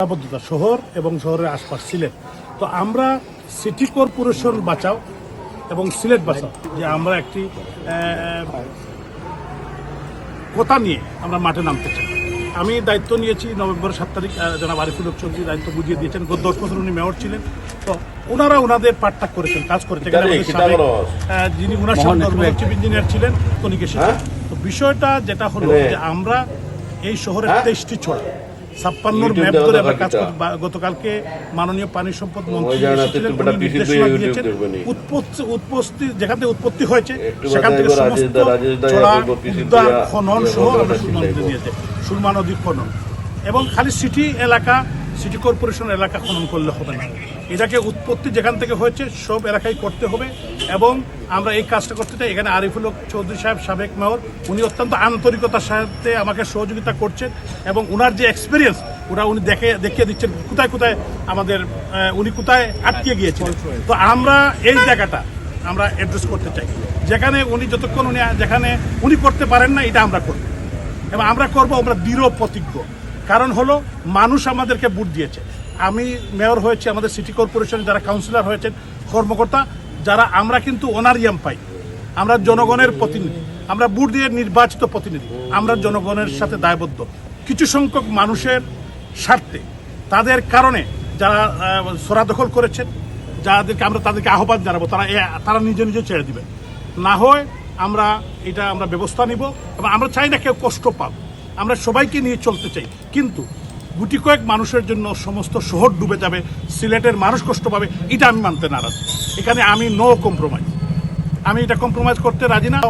সীমাবদ্ধতা শহর এবং শহরের আশপাশ সিলেট। তো আমরা সিটি কর্পোরেশন বাঁচাও এবং সিলেট বাঁচাও যে আমরা একটি কথা নিয়ে আমরা মাঠে নামতে চাই। আমি দায়িত্ব নিয়েছি নভেম্বর সাত তারিখ জনাব আরিফুল হক চৌধুরী দায়িত্ব বুঝিয়ে দিয়েছেন। গত দশ বছর উনি মেয়র ছিলেন। তো ওনারা ওনাদের পাঠটা করেছেন কাজ করেছেন। যিনি ওনার সাথে চিফ ইঞ্জিনিয়ার ছিলেন তনিকে হ্যাঁ? তো বিষয়টা যেটা হলো হ্যাঁ। যে আমরা এই শহরের হ্যাঁ? তেইশটি ছড়া ছাপ্পান্নর ম্যাপ ধরে আমরা কাজ করি গতকালকে মাননীয় পানি সম্পদ মন্ত্রী নির্দেশনা দিয়েছেন উৎপত্তি উৎপত্তি যেখান থেকে উৎপত্তি হয়েছে সেখান থেকে সমস্ত চড়া উদ্যান খনন ইয়ে সহ আমরা করে সুরমা নদী দিয়েছে। সুরমা খনন। এবং খালি সিটি এলাকা সিটি কর্পোরেশন এলাকা খনন করলে হবে না। এটাকে উৎপত্তি যেখান থেকে হয়েছে, সব এলাকায় করতে হবে এবং আমরা এই কাজটা করতে চাই। এখানে আরিফুল চৌধুরী সাহেব, সাবেক মেয়র, উনি অত্যন্ত আন্তরিকতার সাথে আমাকে সহযোগিতা করছেন এবং উনার যে এক্সপিরিয়েন্স ওরা উনি দেখে, দেখিয়ে দিচ্ছেন কোথায় কোথায় আমাদের উনি কোথায় আটকে গিয়েছেন তো আমরা এই জায়গাটা আমরা অ্যাড্রেস করতে চাই। যেখানে উনি যতক্ষণ উনি, যেখানে উনি করতে পারেন না, এটা আমরা করব। এবং আমরা করব, আমরা দৃঢ় প্রতিজ্ঞ। কারণ হলো, মানুষ আমাদেরকে ভোট দিয়েছে। আমি মেয়র হয়েছি আমাদের সিটি কর্পোরেশন যারা কাউন্সিলর হয়েছেন, কর্মকর্তা, যারা আমরা কিন্তু অনারিয়াম পাই। আমরা জনগণের প্রতিনিধি। আমরা ভোট দিয়ে নির্বাচিত প্রতিনিধি। আমরা জনগণের সাথে দায়বদ্ধ। কিছু সংখ্যক মানুষের স্বার্থে, তাদের কারণে যারা সোরা দখল করেছেন, যাদেরকে আমরা তাদেরকে আহ্বান জানাব, তারা তারা নিজে নিজে ছেড়ে দিবে না হয় আমরা, এটা আমরা ব্যবস্থা নিব, এবং আমরা চাই না কেউ কষ্ট পাক। আমরা সবাইকে নিয়ে চলতে চাই। কিন্তু গুটি কয়েক মানুষের জন্য সমস্ত শহর ডুবে যাবে, সিলেটের মানুষ কষ্ট পাবে, এটা আমি মানতে নারাজ। এখানে আমি নো কম্প্রোমাইজ আমি এটা কম্প্রোমাইজ করতে রাজি না।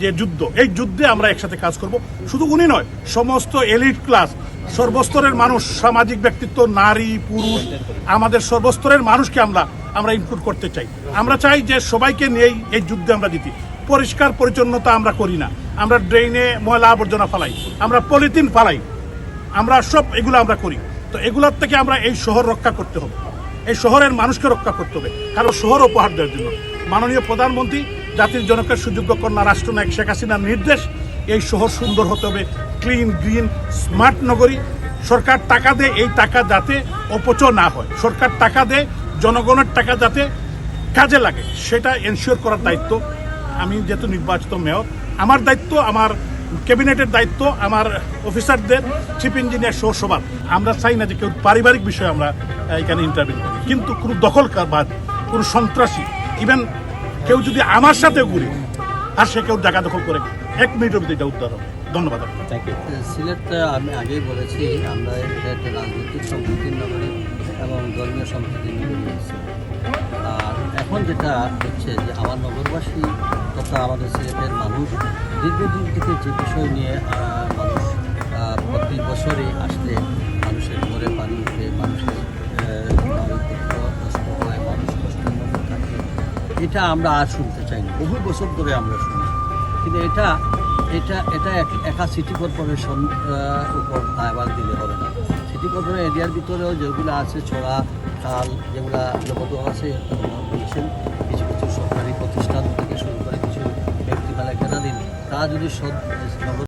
যে যুদ্ধ, এই যুদ্ধে আমরা একসাথে কাজ করব। শুধু উনি নয়, সমস্ত এলিট ক্লাস সর্বস্তরের মানুষ, সামাজিক ব্যক্তিত্ব, নারী, পুরুষ, আমাদের সর্বস্তরের মানুষকে আমরা আমরা ইনক্লুড করতে চাই। আমরা চাই যে সবাইকে নিয়েই এই যুদ্ধে আমরা জিতি। পরিষ্কার পরিচ্ছন্নতা আমরা করি না। আমরা ড্রেনে ময়লা আবর্জনা ফালাই। আমরা পলিথিন ফালাই। আমরা সব এগুলো আমরা করি। তো এগুলোর থেকে আমরা এই শহর রক্ষা করতে হবে। এই শহরের মানুষকে রক্ষা করতে হবে। কারণ শহর উপহার দেওয়ার জন্য। মাননীয় প্রধানমন্ত্রী, জাতির জনকের সুযোগ্য কন্যা রাষ্ট্রনায়ক শেখ হাসিনার নির্দেশ, এই শহর সুন্দর হতে হবে। ক্লিন গ্রিন স্মার্ট নগরী। সরকার টাকা দেয় এই টাকা যাতে অপচয় না হয়। সরকার টাকা দেয় জনগণের টাকা যাতে কাজে লাগে। সেটা এনশিওর করার দায়িত্ব আমি যেহেতু নির্বাচিত মেয়র আমার দায়িত্ব আমার ক্যাবিনেটের দায়িত্ব আমার অফিসারদের চিফ ইঞ্জিনিয়ার সহ সবার। আমরা চাই না যে কেউ পারিবারিক বিষয়ে আমরা এখানে ইন্টারভিউ করি। কিন্তু কোনো দখলকারবাদ কোনো সন্ত্রাসী ইভেন কেউ যদি আমার সাথে ঘুরে আর সে কেউ জায়গা দখল করে এক মিনিটের ভিতরে এটা উদ্ধার হবে। ধন্যবাদ আপনাকে। সিলেটটা আমি আগেই বলেছি আমরা এটা একটা রাজনৈতিক সম্প্রীতির নগরী এবং ধর্মীয় সম্প্রীতির নগরী আর এখন যেটা হচ্ছে যে আমার নগরবাসী তথা আমাদের সিলেটের মানুষ। দীর্ঘদিন থেকে যে বিষয় নিয়ে মানুষ প্রতি বছরে আসলে মানুষের ঘরে পানি উঠে, মানুষের নষ্ট হয়, মানুষ কষ্টের মধ্যে থাকে। এটা আমরা আর শুনতে চাই না। বহু বছর ধরে আমরা শুনি। কিন্তু এটা এটা এটা এক- সিটি কর্পোরেশন উপর দায়ভার দিলে হবে না। সিটি কর্পোরেশন এরিয়ার ভিতরেও যেগুলো আছে ছড়া খাল যেগুলো আছে তারা যদি